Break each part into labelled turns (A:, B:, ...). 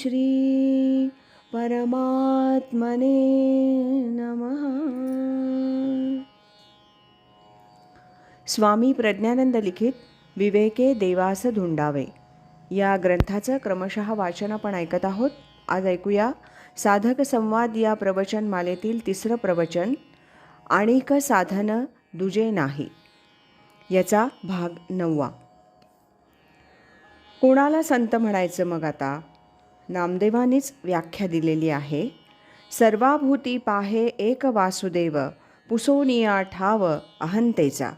A: श्री परमात्मने नमः। स्वामी प्रज्ञानंद लिखित विवेके देवास धुंडावे या ग्रंथाचं क्रमशः वाचन आपण ऐकत आहोत. आज ऐकूया साधक संवाद या प्रवचन मालेतील तिसरं प्रवचन आणिक साधन दुजे नाही. याचा भाग नववा. कोणाला संत म्हणायचं मग आता? नामदेवानीच व्याख्या दिलेली आहे. सर्वाभूती पाहे एक वासुदेव पुसोनिया ठाव अहंतेचा.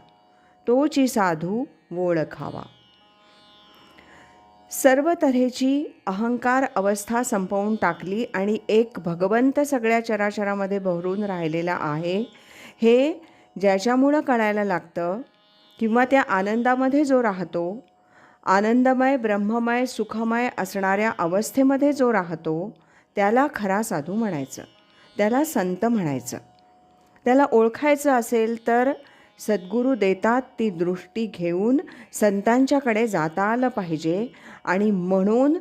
A: तोची साधू ओळखावा सर्व तऱ्हेची अहंकार अवस्था संपवून टाकली आणि एक भगवंत सगळ्या चराचरामध्ये भरून राहिलेला आहे. हे ज्याच्यामुळं कळायला लागतं किंवा त्या आनंदामध्ये जो राहतो आनंदमय ब्रह्ममय सुखमय असणाऱ्या अवस्थेमध्ये जो राहतो त्याला खरा साधू म्हणायचं. त्याला संत म्हणायचं. त्याला ओळखायचं असेल तर सद्गुरू देतात ती दृष्टी घेऊन संतांच्याकडे जाता आलं पाहिजे आणि म्हणून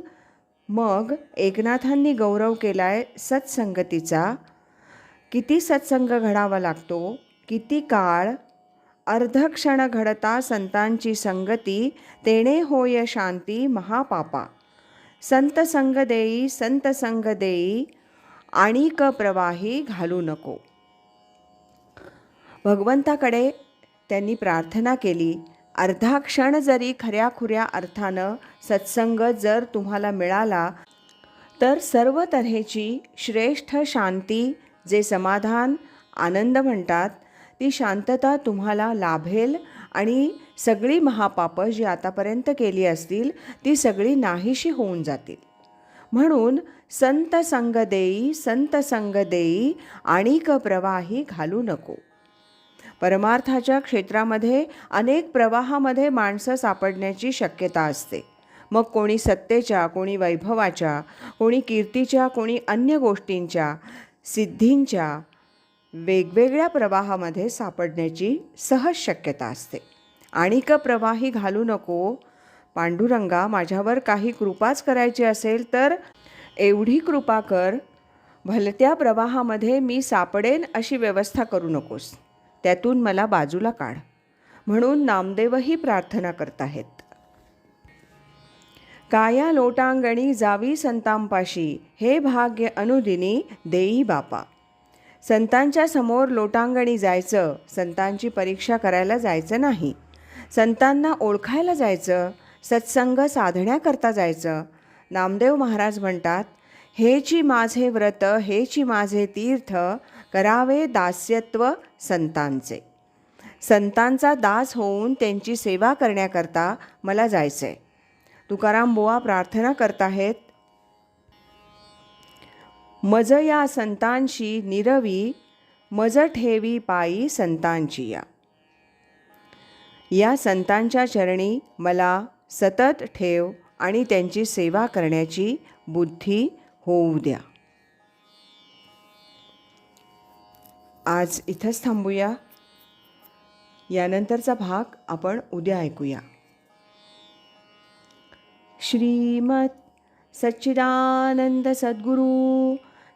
A: मग एकनाथांनी गौरव केला आहे सत्संगतीचा. किती सत्संग घडावा लागतो किती काळ अर्धक्षण घडता संतांची संगती तेणे होय शांती महापापा. संत संग देई संत संग देई आणिक प्रवाही घालू नको. भगवंताकडे त्यांनी प्रार्थना केली अर्धा क्षण जरी खऱ्याखुऱ्या अर्थानं सत्संग जर तुम्हाला मिळाला तर सर्व तऱ्हेची श्रेष्ठ शांती जे समाधान आनंद म्हणतात ती शांतता तुम्हाला लाभेल आणि सगळी महापापं जी आतापर्यंत केली असतील ती सगळी नाहीशी होऊन जातील. म्हणून संत संग देई संत संग देई आणिक प्रवाही घालू नको. परमार्थाच्या क्षेत्रामध्ये अनेक प्रवाहामध्ये माणसं सापडण्याची शक्यता असते. मग कोणी सत्तेच्या कोणी वैभवाच्या कोणी कीर्तीच्या कोणी अन्य गोष्टींच्या सिद्धींच्या वेगवेगळ्या प्रवाहामध्ये सापडण्याची सहज शक्यता असते. आणिक प्रवाही घालू नको. पांडुरंगा माझ्यावर काही कृपाच करायची असेल तर एवढी कृपा कर. भलत्या प्रवाहामध्ये मी सापडेन अशी व्यवस्था करू नकोस. त्यातून मला बाजूला काढ. म्हणून नामदेवही प्रार्थना करत आहेत. काया लोटांगणी जावी संतांपाशी. हे भाग्य अनुदिनी देई बापा. संतांच्या समोर लोटांगणी जायचं संतांची परीक्षा करायला जायचं नाही. संतांना ओळखायला जायचं सत्संग साधण्याकरता जायचं. नामदेव महाराज म्हणतात हेची माझे व्रत हेची माझे तीर्थ करावे दास्यत्व संतांचे. संतांचा दास होऊन त्यांची सेवा करण्याकरता मला जायचं आहे तुकाराम बुवा प्रार्थना करत आहेत मज या संतांशी निरवी मज ठेवी पायी संतांची या या संतांच्या चरणी मला सतत ठेव आणि त्यांची सेवा करण्याची बुद्धी होऊ द्या. आज इथंच थांबूया. यानंतरचा भाग आपण उद्या ऐकूया. श्रीमत सच्चिदानंद सद्गुरू